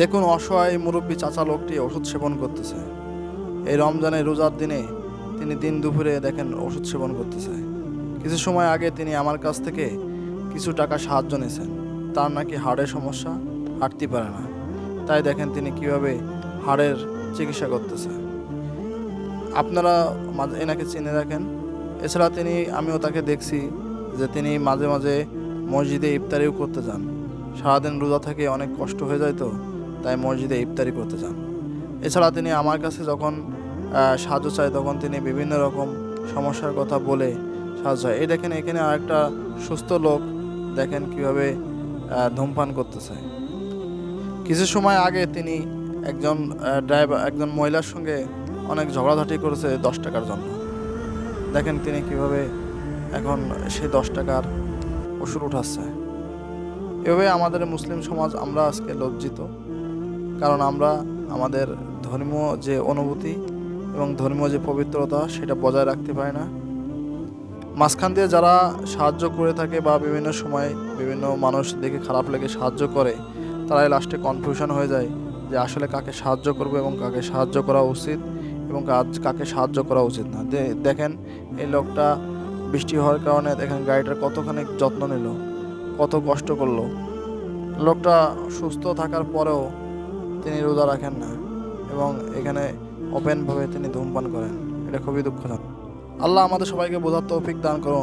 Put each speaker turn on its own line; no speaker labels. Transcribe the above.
দেখুন অসহায় মুরব্বী চাচা লোকটি ওষুধ সেবন করতেছে। এই রমজানের রোজার দিনে তিনি দিন দুপুরে দেখেন ওষুধ সেবন করতেছে। কিছু সময় আগে তিনি আমার কাছ থেকে কিছু টাকা সাহায্য নিয়েছেন। তার নাকি হাড়ের সমস্যা, হাঁটতে পারে না। তাই দেখেন তিনি কীভাবে হাড়ের চিকিৎসা করতেছে। আপনারা এনাকে চিনে রাখেন এছাড়া তিনি, আমিও তাকে দেখছি যে তিনি মাঝে মাঝে মসজিদে ইফতারিও করতে যান। সারাদিন রোজা থেকে অনেক কষ্ট হয়ে যায় তো। তাই মসজিদে ইফতারি করতে যান। এছাড়া তিনি আমার কাছে যখন সাহায্য চায় তখন তিনি বিভিন্ন রকম সমস্যার কথা বলে সাহায্য চায়। এই দেখেন, এখানে আরেকটা সুস্থ লোক দেখেন কীভাবে ধূমপান করতেছে কিছু সময় আগে তিনি একজন ড্রাইভার একজন মহিলার সঙ্গে অনেক ঝগড়াঝাটি করেছে দশ টাকার জন্য। দেখেন তিনি কীভাবে এখন সে দশ টাকার ওষুধ উঠাচ্ছে। এভাবে আমাদের মুসলিম সমাজ, আমরা আজকে লজ্জিত। কারণ আমরা আমাদের ধর্মীয় যে অনুভূতি এবং ধর্মীয় যে পবিত্রতা সেটা বজায় রাখতে পারি না। মাঝখান দিয়ে যারা সাহায্য করে থাকে বা বিভিন্ন সময় বিভিন্ন মানুষ দেখে খারাপ লেগে সাহায্য করে, তারাই লাস্টে কনফিউশন হয়ে যায় যে আসলে কাকে সাহায্য করবে এবং কাকে সাহায্য করা উচিত এবং কাজ- কাকে সাহায্য করা উচিত না। দেখেন এই লোকটা বৃষ্টি হওয়ার কারণে দেখেন গাড়িটার কতখানি যত্ন নিল, কত কষ্ট করল। লোকটা সুস্থ থাকার পরেও তিনি রোজা রাখেন না এবং এখানে ওপেনভাবে তিনি ধূমপান করেন। এটা খুবই দুঃখজনক। আল্লাহ আমাদের সবাইকে বোঝার তৌফিক দান করুন।